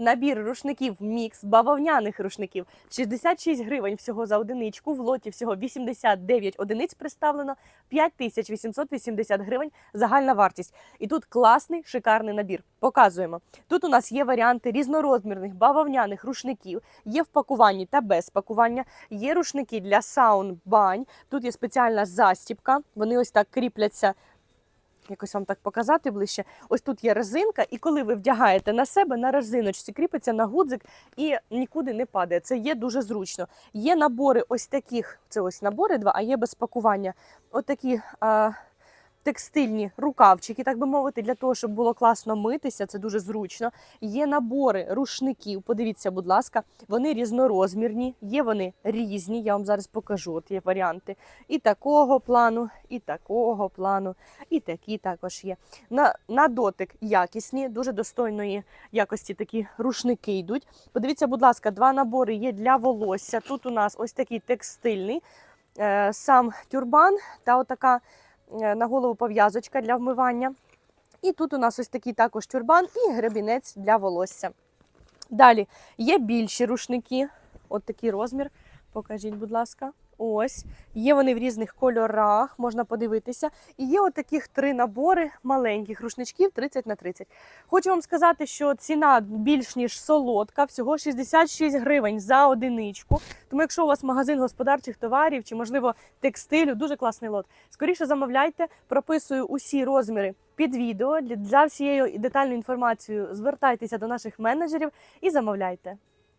Набір рушників мікс бавовняних рушників 66 гривень всього за одиничку. В лоті всього 89 одиниць представлено 5880 гривень загальна вартість. І тут класний шикарний набір. Показуємо. Тут у нас є варіанти різнорозмірних бавовняних рушників, є в пакуванні та без пакування. Є рушники для саун бань. Тут є спеціальна застіпка. Вони ось так кріпляться. Якось вам так показати ближче. Ось тут є резинка, і коли ви вдягаєте на себе, на резиночці кріпиться на гудзик і нікуди не падає. Це є дуже зручно. Є набори ось таких, це ось набори два, а є без пакування. Отакі а, текстильні рукавчики, так би мовити, для того, щоб було класно митися, це дуже зручно. Є набори рушників. Подивіться, будь ласка, вони різнорозмірні, є вони різні. Я вам зараз покажу. От є варіанти і такого плану, і такого плану, і такі також є. На, на дотик якісні, дуже достойної якості такі рушники йдуть. Подивіться, будь ласка, два набори є для волосся. Тут у нас ось такий текстильний, е, сам тюрбан та отака на голову пов'язочка для вмивання. І тут у нас ось такий також тюрбан і гребінець для волосся. Далі є більші рушники, от такий розмір. Покажіть, будь ласка. Ось. Є вони в різних кольорах, можна подивитися. І є от три набори маленьких рушничків 30 на 30. Хочу вам сказати, що ціна більш ніж солодка, всього 66 гривень за одиничку. Тому, якщо у вас магазин господарчих товарів чи, можливо, текстилю, дуже класний лот. Скоріше замовляйте, прописую усі розміри під відео. Для- За всією детальною інформацією звертайтеся до наших менеджерів і замовляйте.